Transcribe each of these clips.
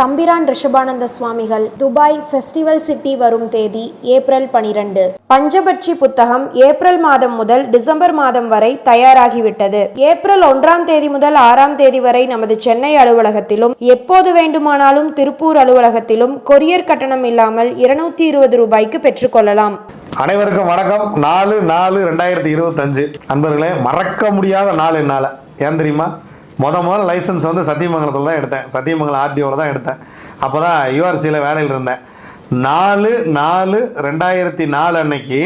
தம்பிரான் ரிஷபானந்த சுவாமிகள் Dubai festival city வரும் தேதி ஏப்ரல் பனிரெண்டு. பஞ்சபட்சி புத்தகம் ஏப்ரல் மாதம் முதல் டிசம்பர் மாதம் வரை தயாராகிவிட்டது. ஏப்ரல் ஒன்றாம் தேதி முதல் ஆறாம் தேதி வரை நமது சென்னை அலுவலகத்திலும் எப்போது வேண்டுமானாலும் திருப்பூர் அலுவலகத்திலும் கொரியர் கட்டணம் இல்லாமல் இருநூத்தி இருபது ரூபாய்க்கு பெற்றுக்கொள்ளலாம் அனைவருக்கும் வணக்கம். நாலு நாலு ரெண்டாயிரத்தி இருபத்தஞ்சு. அன்பர்களே மறக்க முடியாத நாள் என்னால். ஏன் தெரியுமா? முத முதல்ல லைசன்ஸ் வந்து சத்தியமங்கலத்தில் தான் எடுத்தேன். சத்தியமங்கலம் ஆர்டிஓவில் தான் எடுத்தேன். அப்போ தான் யூஆர்சியில் வேலையில் இருந்தேன். நாலு நாலு ரெண்டாயிரத்தி நாலு அன்னைக்கு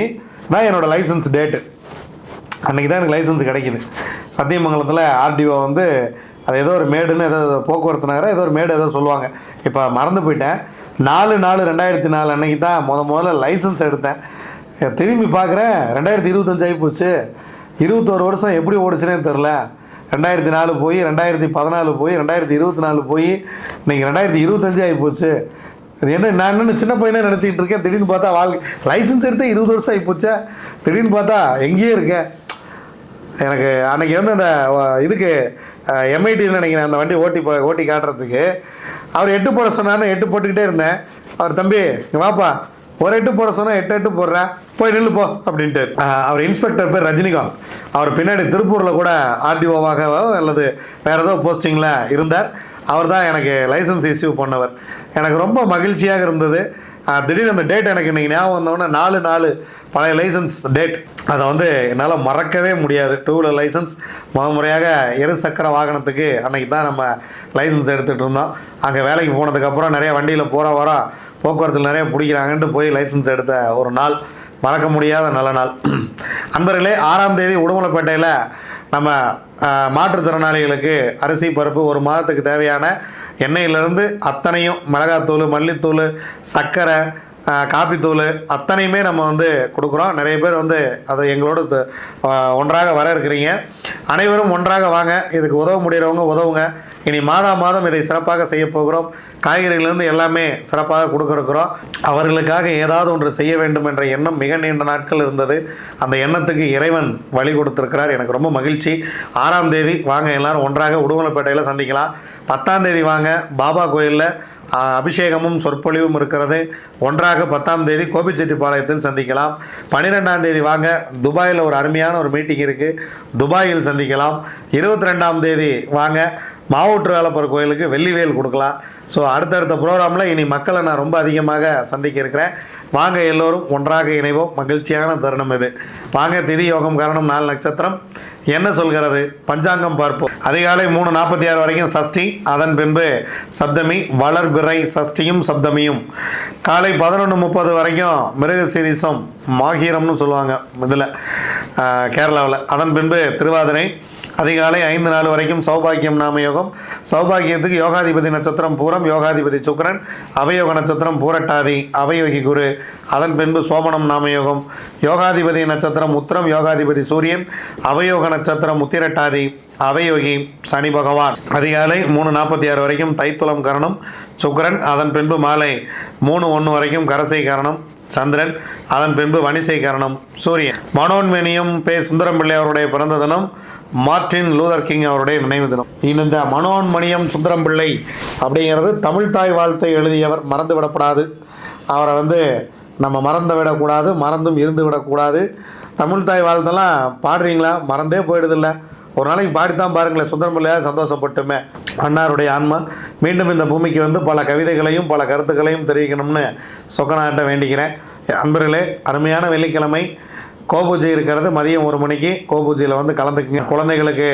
தான் என்னோடய லைசன்ஸ் டேட்டு அன்றைக்கி தான் எனக்கு லைசன்ஸ் கிடைக்கிது. சத்தியமங்கலத்தில் ஆர்டிஓ வந்து அது ஏதோ ஒரு மேடுன்னு ஏதோ போக்குவரத்து நகரம் ஏதோ ஒரு மேடு ஏதோ சொல்லுவாங்க. இப்போ மறந்து போயிட்டேன். நாலு நாலு ரெண்டாயிரத்தி நாலு அன்னைக்கு தான் முத முதல்ல லைசன்ஸ் எடுத்தேன். திரும்பி பார்க்குறேன் ரெண்டாயிரத்தி இருபத்தஞ்சு ஆகி போச்சு. இருபத்தோரு வருஷம் எப்படி ஓடிச்சுனே தெரில. ரெண்டாயிரத்தி நாலு போய் ரெண்டாயிரத்தி பதினாலு போய் ரெண்டாயிரத்தி இருபத்தி நாலு போய் இன்னைக்கு ரெண்டாயிரத்தி இருபத்தஞ்சு ஆகி போச்சு இது என்ன நான் என்னென்னு சின்ன பையனே நினச்சிக்கிட்டு இருக்கேன். திடீர்னு பார்த்தா வாழ்க்கை லைசன்ஸ் எடுத்து இருபது வருஷம் ஆகி போச்சா திடீர்னு பார்த்தா எங்கேயே இருக்கேன். எனக்கு அன்னைக்கு வந்து அந்த இதுக்கு எம்ஐடின்னு நினைக்கிறேன் அந்த வண்டி ஓட்டி போ- ஓட்டி காட்டுறதுக்கு அவர் எட்டு போட சொன்னார்னு எட்டு போட்டுக்கிட்டே இருந்தேன். அவர் தம்பி வாப்பா ஒரு எட்டு போட சொன்னா எட்டு எட்டு போடுறேன் போய் நில்லு போ அப்படின்ட்டு அவர் இன்ஸ்பெக்டர் பேர் ரஜினிகாந்த். அவர் பின்னாடி திருப்பூரில் கூட ஆர்டிஓவாக அல்லது வேறு ஏதோ போஸ்டிங்கில் இருந்தார். அவர் தான் எனக்கு லைசன்ஸ் இஷ்யூ பண்ணவர். எனக்கு ரொம்ப மகிழ்ச்சியாக இருந்தது. திடீர்னு அந்த டேட் எனக்கு இன்றைக்கி ஞாபகம் வந்தோடனே நாலு நாலு பழைய லைசன்ஸ் டேட் அதை வந்து என்னால் மறக்கவே முடியாது. டூ வீலர் லைசன்ஸ் முத முறையாக இருசக்கர வாகனத்துக்கு அன்னைக்கு தான் நம்ம லைசன்ஸ் எடுத்துகிட்டு இருந்தோம். அங்கே வேலைக்கு போனதுக்கப்புறம் நிறைய வண்டியில் போகிற வரோம் போக்குவரத்தில் நிறைய பிடிக்கிறாங்கன்ட்டு போய் லைசன்ஸ் எடுத்த ஒரு நாள். மறக்க முடியாத நல்ல நாள். அன்பர்களே ஆறாம் தேதி உடுமலைப்பேட்டையில் நம்ம மாற்றுத்திறனாளிகளுக்கு அரிசி பருப்பு ஒரு மாதத்துக்கு தேவையான எண்ணெயிலிருந்து அத்தனையும் மிளகாத்தூள் மல்லித்தூள் சர்க்கரை காப்பித்தூள் அத்தனையுமே நம்ம வந்து கொடுக்குறோம். நிறைய பேர் வந்து அதை எங்களோட ஒன்றாக வர இருக்கிறீங்க அனைவரும் ஒன்றாக வாங்க. இதுக்கு உதவ முடிகிறவங்க உதவுங்க. இனி மாதா மாதம் இதை சிறப்பாக செய்ய போகிறோம். காய்கறிகளிலிருந்து எல்லாமே சிறப்பாக கொடுக்க அவர்களுக்காக ஏதாவது ஒன்று செய்ய வேண்டும் என்ற எண்ணம் மிக நீண்ட நாட்கள் இருந்தது. அந்த எண்ணத்துக்கு இறைவன் வழி கொடுத்திருக்கிறார். எனக்கு ரொம்ப மகிழ்ச்சி. ஆறாம் தேதி வாங்க எல்லாரும் ஒன்றாக உடுமலைப்பேட்டையில் சந்திக்கலாம். பத்தாம் தேதி வாங்க பாபா கோயிலில் அபிஷேகமும் சொற்பொழிவும் இருக்கிறது. ஒன்றாக பத்தாம் தேதி கோபிச்செட்டிப்பாளையத்தில் சந்திக்கலாம். பன்னிரெண்டாம் தேதி வாங்க துபாயில் ஒரு அருமையான ஒரு மீட்டிங் இருக்குது துபாயில் சந்திக்கலாம். இருபத்தி ரெண்டாம் தேதி வாங்க மாவூற்று வேலப்பர் கோயிலுக்கு வெள்ளிவேல் கொடுக்கலாம். ஸோ அடுத்தடுத்த ப்ரோக்ராமில் இனி மக்களை நான் ரொம்ப அதிகமாக சந்திக்க இருக்கிறேன். வாங்க எல்லோரும் ஒன்றாக இணைவோம். மகிழ்ச்சியான தருணம் இது. வாங்க திதி யோகம் காரணம் நாலு நட்சத்திரம். என்ன சொல்கிறது? பஞ்சாங்கம் பார்ப்போம். அதிகாலை மூணு நாற்பத்தி ஆறு வரைக்கும் சஷ்டி. அதன் பின்பு சப்தமி வளர்பிறை சஷ்டியும் சப்தமியும். காலை பதினொன்று முப்பது வரைக்கும் மிருகசீரிசம் மாகீரம்னு சொல்லுவாங்க. இதில் கேரளாவில். அதன் பின்பு திருவாதிரை அதிகாலை ஐந்து நாள் வரைக்கும் சௌபாக்கியம் நாம யோகம் சௌபாக்கியத்துக்கு யோகாதிபதி நட்சத்திரம் பூரம் யோகாதிபதி சுக்கரன் அவயோக நட்சத்திரம் பூரட்டாதி அவயோகி குரு. அதன் பின்பு சோமனம் நாம யோகம் யோகாதிபதி நட்சத்திரம் உத்திரம் யோகாதிபதி சூரியன். அவயோக நட்சத்திரம் உத்திரட்டாதி அவயோகி சனி பகவான். அதிகாலை மூணு நாற்பத்தி ஆறு வரைக்கும் தைத்துளம் கரணம் சுக்கரன். அதன் பின்பு மாலை மூணு ஒன்று வரைக்கும் கரசை கரணம் சந்திரன். அதன் பின்பு வணிசை கரணம் சூரியன். மனோன்மேனியும் பே சுந்தரம் பிள்ளை அவருடைய பிறந்த தினம் மார்ட்டின் லூதர் கிங் அவருடைய நினைவு தினம். இந்த மனோன்மணியம் சுந்தரம் பிள்ளை அப்படிங்கிறது தமிழ் தாய் வாழ்த்தை எழுதியவர் மறந்து விடப்படாது. அவரை வந்து நம்ம மறந்து விடக்கூடாது மறந்தும் இருந்து விடக்கூடாது. தமிழ் தாய் வாழ்த்தெல்லாம் பாடுறீங்களா? மறந்தே போயிடுதில்ல. ஒரு நாளைக்கு பாடித்தான் பாருங்களேன் சுந்தரம் பிள்ளையாக சந்தோஷப்பட்டுமே. அன்னாருடைய ஆன்மா. மீண்டும் இந்த பூமிக்கு வந்து பல கவிதைகளையும் பல கருத்துக்களையும் தெரிவிக்கணும்னு சொக்கநாட்ட வேண்டிக்கிறேன். அன்பர்களே அருமையான வெள்ளிக்கிழமை. கோபூஜை இருக்கிறது மதியம் ஒரு மணிக்கு. கோபூஜையில் வந்து கலந்துக்குங்க. குழந்தைகளுக்கு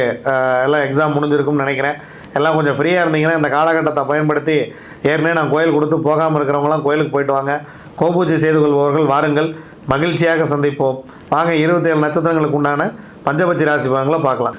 எல்லாம் எக்ஸாம் முடிஞ்சிருக்கும்னு நினைக்கிறேன். எல்லாம் கொஞ்சம் ஃப்ரீயாக இருந்தீங்கன்னா இந்த காலகட்டத்தை பயன்படுத்தி ஏற்கனவே நான் கோயில் கொடுத்து போகாமல் இருக்கிறவங்களாம் கோயிலுக்கு போயிட்டு வாங்க. கோபூஜை செய்து கொள்பவர்கள் வாருங்கள். மகிழ்ச்சியாக சந்திப்போம். வாங்க இருபத்தேழு நட்சத்திரங்களுக்கு உண்டான பஞ்சபட்சி ராசி பலன்களை பார்க்கலாம்.